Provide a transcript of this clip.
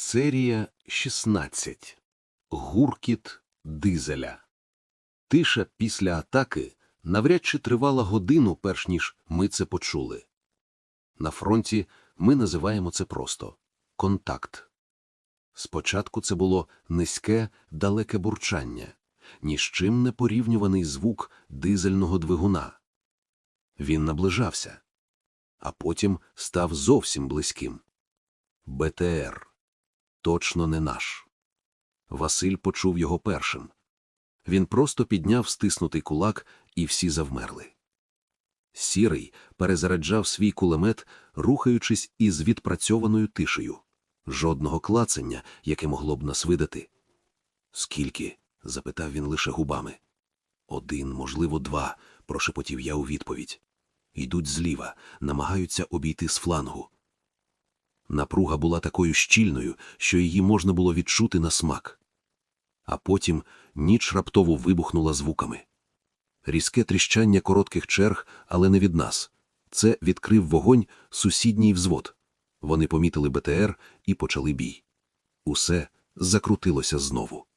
Серія 16. Гуркіт дизеля. Тиша після атаки навряд чи тривала годину, перш ніж ми це почули. На фронті ми називаємо це просто контакт. Спочатку це було низьке, далеке бурчання, ні з чим не порівнюваний звук дизельного двигуна. Він наближався, а потім став зовсім близьким. БТР. Точно не наш. Василь почув його першим. Він просто підняв стиснутий кулак, і всі завмерли. Сірий перезаряджав свій кулемет, рухаючись із відпрацьованою тишею. Жодного клацання, яке могло б нас видати. Скільки? запитав він лише губами. Один, можливо, два, прошепотів я у відповідь. Йдуть зліва, намагаються обійти з флангу. Напруга була такою щільною, що її можна було відчути на смак. А потім ніч раптово вибухнула звуками. Різке тріщання коротких черг, але не від нас. Це відкрив вогонь сусідній взвод. Вони помітили БТР і почали бій. Усе закрутилося знову.